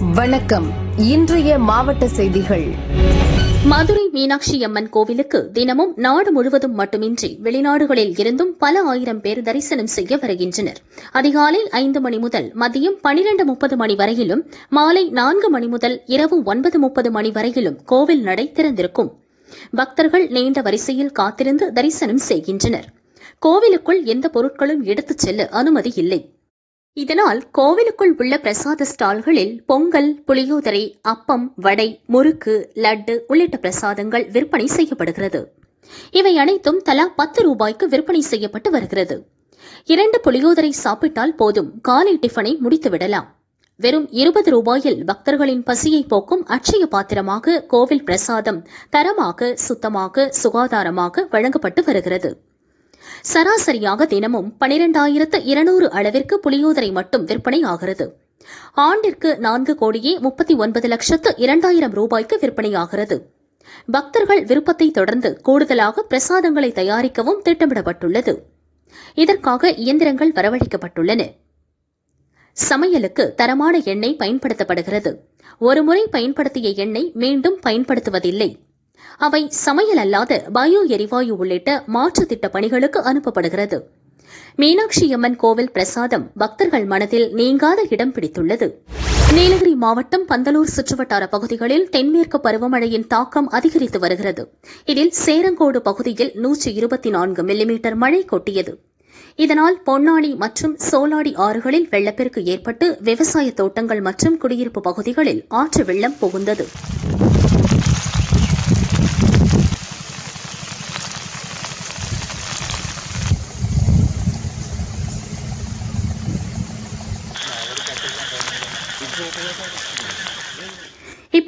வணக்கம். இன்றைய மாவட்ட செய்திகள். மதுரை மீனாட்சி அம்மன் கோவிலுக்கு தினமும் நாடு முழுவதும் மட்டுமின்றி வெளிநாடுகளில் இருந்தும் பல ஆயிரம் பேர் தரிசனம் செய்ய வருகின்றனர். அதிகாலை ஐந்து மணி முதல் மதியம் பனிரெண்டு முப்பது மணி வரையிலும் மாலை நான்கு மணி முதல் இரவு ஒன்பது முப்பது மணி வரையிலும் கோவில் நடை திறந்திருக்கும். பக்தர்கள் நீண்ட வரிசையில் காத்திருந்து தரிசனம் செய்கின்றனர். கோவிலுக்குள் எந்த பொருட்களும் எடுத்துச் செல்ல அனுமதி இல்லை. இதனால் கோவிலுக்குள் உள்ள பிரசாத ஸ்டால்களில் பொங்கல் புளியோதரை அப்பம் வடை முறுக்கு லட்டு உள்ளிட்ட பிரசாதங்கள் விற்பனை செய்யப்படுகிறது. இவை அனைத்தும் தலா பத்து ரூபாய்க்கு விற்பனை செய்யப்பட்டு வருகிறது. இரண்டு புளியோதரை சாப்பிட்டால் போதும். காலை டிஃபனை முடித்து விடலாம் வெறும் இருபது ரூபாயில் பக்தர்களின் பசியை போக்கும் அட்சய பாத்திரமாக கோவில் பிரசாதம் தரமாக சுத்தமாக சுகாதாரமாக வழங்கப்பட்டு வருகிறது. சராசரியாக தினமும் பனிரெண்டாயிரத்து இருநூறு அளவிற்கு புளியோதரை மட்டும் விற்பனை ஆகிறது ஆண்டிற்கு நான்கு கோடியே முப்பத்தி ஒன்பது லட்சத்து இரண்டாயிரம் ரூபாய்க்கு விற்பனையாகிறது. பக்தர்கள் விருப்பத்தை தொடர்ந்து கூடுதலாக பிரசாதங்களை தயாரிக்கவும் திட்டமிடப்பட்டுள்ளது. இதற்காக இயந்திரங்கள் வரவழைக்கப்பட்டுள்ளன. சமையலுக்கு தரமான எண்ணெய் பயன்படுத்தப்படுகிறது. ஒருமுறை பயன்படுத்திய எண்ணெய் மீண்டும் பயன்படுத்துவதில்லை. அவை சமையல் அல்லாத பயோ எரிவாயு உள்ளிட்ட மாற்று திட்ட பணிகளுக்கு அனுப்பப்படுகிறது. மீனாட்சி அம்மன் கோவில் பிரசாதம் பக்தர்கள் மனதில் நீங்காத இடம் பிடித்துள்ளது. நீலகிரி மாவட்டம் பந்தலூர் சுற்றுவட்டார பகுதிகளில் தென்மேற்கு பருவமழையின் தாக்கம் அதிகரித்து வருகிறது. இதில் சேரங்கோடு பகுதியில் நூற்றி இருபத்தி நான்கு மில்லிமீட்டர் மழை கொட்டியது. இதனால் பொன்னாடி மற்றும் சோலாடி ஆறுகளில் வெள்ளப்பெருக்கு ஏற்பட்டு விவசாய தோட்டங்கள் மற்றும் குடியிருப்பு பகுதிகளில் ஆற்று வெள்ளம் புகுந்தது.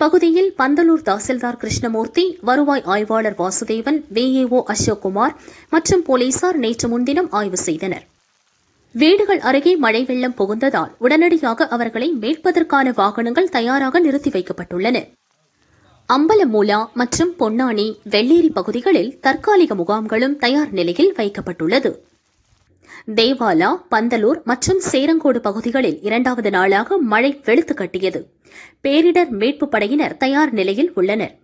இப்பகுதியில் பந்தலூர் தாசில்தார் கிருஷ்ணமூர்த்தி வருவாய் ஆய்வாளர் வாசுதேவன் விஏஓ அசோக்குமார் மற்றும் போலீசார் நேற்று முன்தினம் ஆய்வு செய்தனர். வீடுகள் அருகே மழை வெள்ளம் புகுந்ததால் உடனடியாக அவர்களை மீட்பதற்கான வாகனங்கள் தயாராக நிறுத்தி வைக்கப்பட்டுள்ளன. அம்பலமூலா மற்றும் பொன்னானி வெள்ளேரி பகுதிகளில் தற்காலிக முகாம்களும் தயார் நிலையில் வைக்கப்பட்டுள்ளது. தேவாலா பந்தலூர் மற்றும் சேரங்கோடு பகுதிகளில் இரண்டாவது நாளாக மழை வெளுத்து கட்டியது. பேரிடர் மீட்பு படையினர் தயார் நிலையில் உள்ளனர்.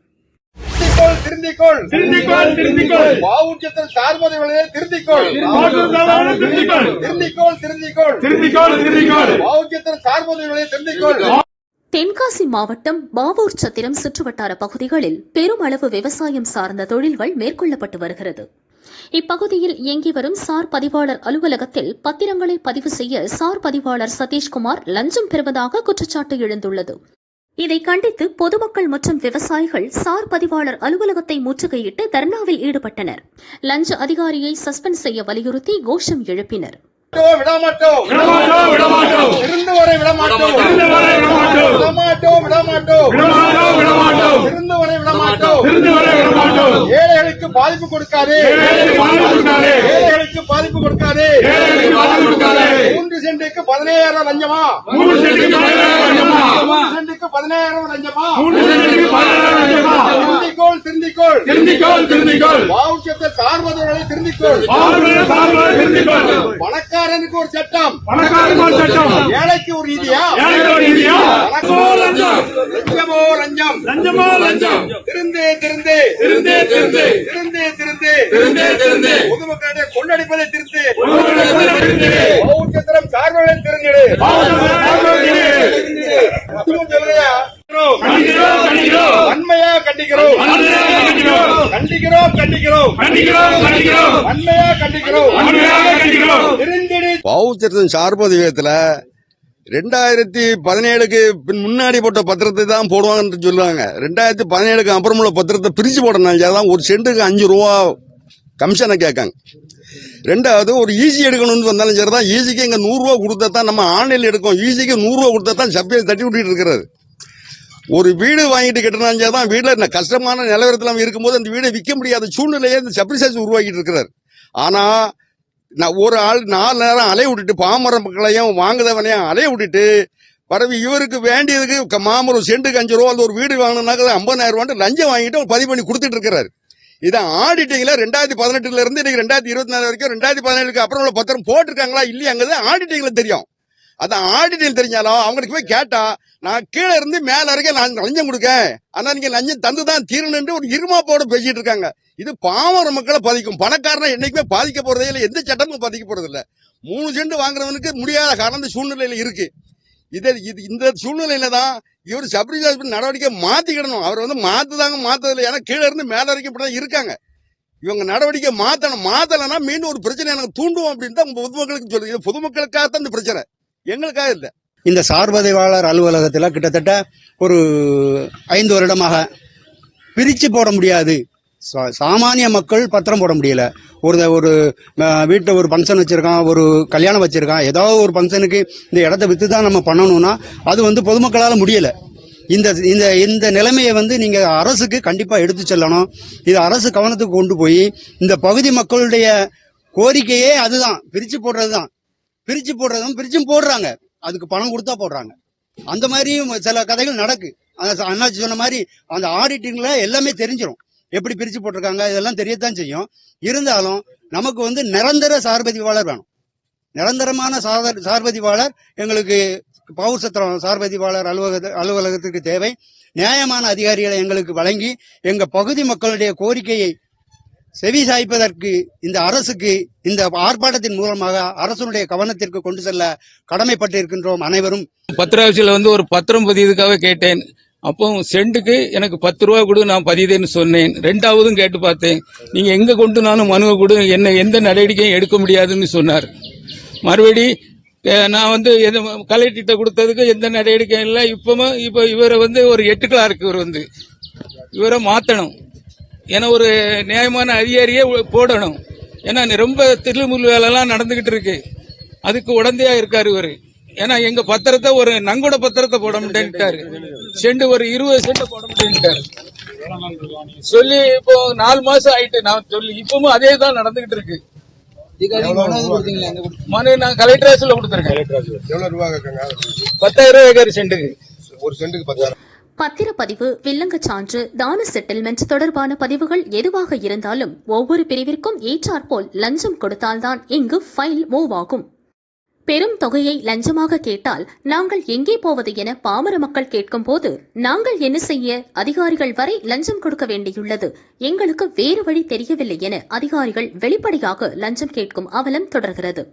தென்காசி மாவட்டம் பாவூர் சத்திரம் சுற்றுவட்டார பகுதிகளில் பெருமளவு விவசாயம் சார்ந்த தொழில்கள் மேற்கொள்ளப்பட்டு வருகிறது. இப்பகுதியில் இயங்கி வரும் சார் பதிவாளர் அலுவலகத்தில் பத்திரங்களை பதிவு செய்ய சார் பதிவாளர் சதீஷ்குமார் லஞ்சம் பெறுவதாக குற்றச்சாட்டு எழுந்துள்ளது. இதை கண்டித்து பொதுமக்கள் மற்றும் விவசாயிகள் சார் பதிவாளர் அலுவலகத்தை முற்றுகையிட்டு தர்ணாவில் ஈடுபட்டனர். லஞ்ச அதிகாரியை சஸ்பெண்ட் செய்ய வலியுறுத்தி கோஷம் எழுப்பினர் விடமாட்டோம் விடமாட்டோம் விடமாட்டோம் இருந்து வரை விடமாட்டோம் இருந்து வரை விடமாட்டோம் விடமாட்டோம் விடமாட்டோம் விடமாட்டோம் விடமாட்டோம் இருந்து வரை விடமாட்டோம் இருந்து வரை விடமாட்டோம் ஏழைகளுக்கு பாதிப்பு கொடுக்காதே. ஏழைகளுக்கு பாதிப்பு கொடுக்காதே. மூன்று சென்ட்டுக்கு பதினேழாயிரம் லஞ்சமா? மூணு சென்ட்டுக்கு பதினேழாயிரம் லஞ்சமா? மூன்று சென்ட்டுக்கு பதினேழாயிரம் லஞ்சமா மூணு சென்ட்டுக்கு பதினேழாயிரம் லஞ்சமா? திருந்திக்கோள். திருந்திக்கோள் திருந்திக்கோள். பாவூச்சத்தை சார்பதை திருந்திக்கோள். திருந்திக்கோள். பணக்காரனுக்கு ஒரு சட்டம். பணக்காரருக்கு ஒரு சட்டம். ஏழைக்கு ஒரு நீதியா? ஏழைக்கு ஒரு நீதியா? லஞ்சமோ. லஞ்சம். லஞ்சமோ லஞ்சம். திருந்தே திருந்தே. திருந்தே திருந்தே. திருந்தே திருந்தே. திருந்தே திருந்தே. பொதுமக்களிடையே கொள்ளடிப்பதை திருந்தே. பௌச்சத்திரம் சார்பதை திருந்திடு. கண்டிக்கிறோம். வன்மையா கண்டிக்கிறோம். கண்டிக்கிறோம். வன்மையா சார்பதிவத்தில் ரெண்டாயிரத்தி பதினேழுக்கு பின் முன்னாடி போட்ட பத்திரத்தை தான் போடுவாங்கன்னு சொல்லுவாங்க. ரெண்டாயிரத்தி பதினேழுக்கு அப்புறம் உள்ள பத்திரத்தை பிரிச்சு போடணும். தான் ஒரு சென்ட்டுக்கு அஞ்சு ரூபா கமிஷனை கேட்காங்க. ரெண்டாவது ஒரு ஈஸி எடுக்கணும்னு வந்தாலும் சரி தான் ஈஸிக்கு இங்கே நூறுரூவா கொடுத்தா தான் நம்ம ஆன்லைனில் எடுக்கோம் ஈஸிக்கு நூறுரூவா கொடுத்தா தான் சப்பையை தட்டி விட்டுட்டு இருக்கிறாரு. ஒரு வீடு வாங்கிட்டு கட்டினாஞ்சா தான் வீட்டில் கஷ்டமான நிலவரத்தில் இருக்கும்போது அந்த வீடை விற்க முடியாத சூழ்நிலையை இந்த சப்ரிசாஸ் உருவாக்கிட்டு இருக்கிறார். ஆனால் நான் ஒரு ஆள் நாலு நேரம் அலைய விட்டுட்டு பாமர மக்களையும் வாங்குதவனையும் அலைய விட்டுட்டு பரவி இவருக்கு வேண்டியதுக்கு மாமரம் சென்ட்டுக்கு அஞ்சு ரூபா அந்த ஒரு வீடு வாங்கினாக்க ஐம்பதாயிரம் ரூபான்ட்டு லஞ்சம் வாங்கிட்டு அவர் பதிவு பண்ணி கொடுத்துட்டு இருக்கிறாரு. இதை ஆடிட்டிங்கில் ரெண்டாயிரத்தி பதினெட்டுல இருந்து இன்னைக்கு ரெண்டாயிரத்தி இருபத்தி நாலு வரைக்கும் ரெண்டாயிரத்தி பதினேழுக்கு அப்புறம் உள்ள பத்திரம் போட்டிருக்காங்களா இல்லையாங்கிறது ஆடிட்டிங்கில் தெரியும். அது ஆடிட்டில் தெரிஞ்சாலும் அவங்களுக்கு போய் கேட்டா நான் கீழே இருந்து மேல வரைக்கும் நான் லஞ்சம் கொடுக்கேன் ஆனா நீங்க லஞ்சம் தந்து தான் தீரணும்னு ஒரு இருமாப்போட பேசிட்டு இருக்காங்க. இது பாமர மக்களை பாதிக்கும். பணக்காரனை என்னைக்குமே பாதிக்க போறதே இல்லை. எந்த சட்டமும் பாதிக்க போறது இல்லை. மூணு சென்ட் வாங்குறவனுக்கு முடியாத காரணம் சூழ்நிலையில இருக்கு. இது இது இந்த சூழ்நிலையில தான் இவர் சபரி நடவடிக்கை மாத்திக்கிடணும். அவர் வந்து மாத்துதாங்க மாத்ததில்லை. ஏன்னா கீழே இருந்து மேல வரைக்கும் இப்படிதான் இருக்காங்க. இவங்க நடவடிக்கை மாத்தணும். மாத்தலைன்னா மீண்டும் ஒரு பிரச்சனை எனக்கு தூண்டும் அப்படின்னு தான் பொதுமக்களுக்கு சொல்லுது இது பொதுமக்களுக்காக தான் இந்த பிரச்சனை. எங்களுக்காக இல்லை. இந்த சார்பதிவாளர் அலுவலகத்தில் கிட்டத்தட்ட ஒரு ஐந்து வருடமாக பிரித்து போட முடியாது. சாமானிய மக்கள் பத்திரம் போட முடியல. ஒரு ஒரு வீட்டில் ஒரு ஃபங்க்ஷன் வச்சுருக்கான் ஒரு கல்யாணம் வச்சுருக்கான் ஏதாவது ஒரு ஃபங்க்ஷனுக்கு இந்த இடத்த விற்று தான் நம்ம பண்ணணும்னா அது வந்து பொதுமக்களால் முடியலை. இந்த இந்த இந்த நிலைமையை வந்து நீங்கள் அரசுக்கு கண்டிப்பாக எடுத்து செல்லணும். இது அரசு கவனத்துக்கு கொண்டு போய் இந்த பகுதி மக்களுடைய கோரிக்கையே அதுதான். பிரித்து போடுறது தான் பிரிச்சு போடுறதும் பிரிச்சும் போடுறாங்க. அதுக்கு பணம் கொடுத்தா போடுறாங்க. அந்த மாதிரியும் சில கதைகள் நடக்கு. அந்த அண்ணாச்சி சொன்ன மாதிரி அந்த ஆடிட்டிங்ல எல்லாமே தெரிஞ்சிடும் எப்படி பிரிச்சு போட்டிருக்காங்க இதெல்லாம் தெரியத்தான் செய்யும். இருந்தாலும் நமக்கு வந்து நிரந்தர சார்பதிவாளர் வேணும். நிரந்தரமான சார்பதிவாளர் எங்களுக்கு பவுர் சத்திரம் சார்பதிவாளர் அலுவலக அலுவலகத்துக்கு தேவை. நியாயமான அதிகாரிகளை எங்களுக்கு வழங்கி எங்க பகுதி மக்களுடைய கோரிக்கையை செவி சாய்ப்பதற்கு இந்த அரசுக்கு இந்த ஆர்ப்பாட்டத்தின் மூலமாக அரசனுடைய கவனத்திற்கு கொண்டு செல்ல கடமைப்பட்டிருக்கின்றோம் அனைவரும். பத்திராவசியில் வந்து ஒரு பத்திரம் பதியதுக்காக கேட்டேன். அப்போ செண்டுக்கு எனக்கு பத்து ரூபா கொடு நான் பதியுதேன்னு சொன்னேன். ரெண்டாவதும் கேட்டு பார்த்தேன். நீங்க எங்க கொண்டு நானும் மனுவை கொடு என்ன எந்த நடவடிக்கையும் எடுக்க முடியாதுன்னு சொன்னார். மறுபடி நான் வந்து கலெக்டர்கிட்ட கொடுத்ததுக்கு எந்த நடவடிக்கையும் இல்லை. இப்பவும் இப்போ இவரை வந்து ஒரு எட்டு கிளார்க்கு இவர் வந்து. இவரை மாத்தணும். ஏன்னா ஒரு நியாயமான அதிகாரியே போடணும். ஏன்னா ரொம்ப திருமுல் வேலைலாம் நடந்துகிட்டு இருக்கு. அதுக்கு உடந்தையா இருக்காரு இவரு. ஏன்னா எங்க பத்திரத்தை ஒரு நங்கூட பத்திரத்தை போட முடியேன்ட்டாரு செண்டு ஒரு இருபது செண்டு போட முடியேன்ட்டாரு சொல்லி இப்போ நாலு மாசம் ஆயிட்டு நான் சொல்லி இப்பவும் அதே தான் நடந்துகிட்டு இருக்கு. மனு நான் கலெக்டர் கொடுத்துருக்கேன். பத்தாயிரம் ரூபாய் ஏக்கர் செண்டுக்கு ஒரு சென்ட்டுக்கு பத்தாயிரம். பத்திரப்பதிவு வில்லங்கச் சான்று தான செட்டில்மெண்ட் தொடர்பான பதிவுகள் எதுவாக இருந்தாலும் ஒவ்வொரு பிரிவிற்கும் ஏற்றாற்போல் லஞ்சம் கொடுத்தால்தான் இங்கு ஃபைல் மூவ் ஆகும். பெரும் தொகையை லஞ்சமாக கேட்டால் நாங்கள் எங்கே போவது என பாமர மக்கள் கேட்கும்போது நாங்கள் என்ன செய்ய? அதிகாரிகள் வரை லஞ்சம் கொடுக்க வேண்டியுள்ளது. எங்களுக்கு வேறு வழி தெரியவில்லை என அதிகாரிகள் வெளிப்படையாக லஞ்சம் கேட்கும் அவலம் தொடர்கிறது.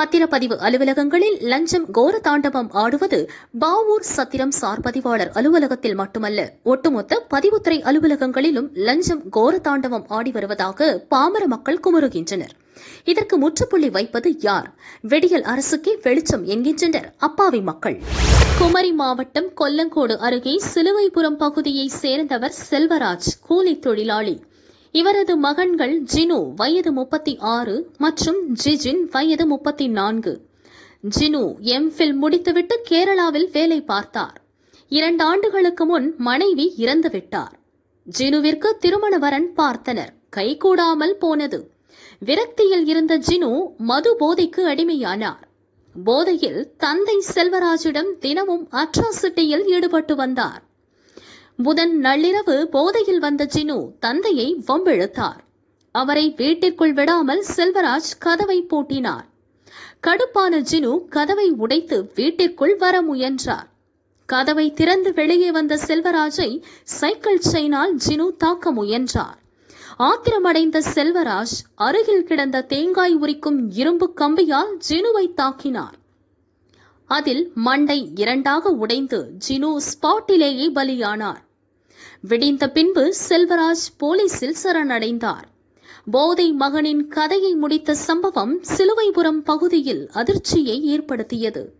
பத்திரப்பதிவு அலுவலகங்களில் லஞ்சம் கோர தாண்டவம் ஆடுவது பாவூர் சத்திரம் சார் பதிவாளர் அலுவலகத்தில் மட்டுமல்ல ஒட்டுமொத்த பதிவுத்துறை அலுவலகங்களிலும் லஞ்சம் கோர தாண்டவம் ஆடி வருவதாக பாமர மக்கள் குமுறுகின்றனர். இதற்கு முற்றுப்புள்ளி வைப்பது யார்? வெடியல் அரசுக்கே வெளிச்சம் என்கின்றனர் அப்பாவி மக்கள். குமரி மாவட்டம் கொல்லங்கோடு அருகே சிலுவைபுரம் பகுதியைச் சேர்ந்தவர் செல்வராஜ் கூலி தொழிலாளி. இவரது மகன்கள் ஜினு வயது முப்பத்தி ஆறு மற்றும் ஜிஜின் வயது முப்பத்தி நான்கு. ஜினு எம்ஃபில் முடித்துவிட்டு கேரளாவில் வேலை பார்த்தார். இரண்டு ஆண்டுகளுக்கு முன் மனைவி இறந்துவிட்டார். ஜினுவிற்கு திருமண வரன் பார்த்தனர். கைகூடாமல் போனது. விரக்தியில் இருந்த ஜினு மது போதைக்கு அடிமையானார். போதையில் தந்தை செல்வராஜிடம் தினமும் அட்ராசிட்டியில் ஈடுபட்டு வந்தார். புதன் நள்ளிரவு போதையில் வந்த ஜினு தந்தையை வம்பிழுத்தார். அவரை வீட்டிற்குள் விடாமல் செல்வராஜ் கதவை பூட்டினார். கடுப்பான ஜினு கதவை உடைத்து வீட்டிற்குள் வர முயன்றார். கதவை திறந்து வெளியே வந்த செல்வராஜை சைக்கிள் செயினால் ஜினு தாக்க முயன்றார். ஆத்திரமடைந்த செல்வராஜ் அருகில் கிடந்த தேங்காய் உரிக்கும் இரும்பு கம்பியால் ஜினுவை தாக்கினார். அதில் மண்டை இரண்டாக உடைந்து ஜினு ஸ்பாட்டிலேயே பலியானார். விடிந்த பின்பு செல்வராஜ் போலீசில் சரணடைந்தார். போதை மகனின் கதையை முடித்த சம்பவம் சிலுவைபுரம் பகுதியில் அதிர்ச்சியை ஏற்படுத்தியது.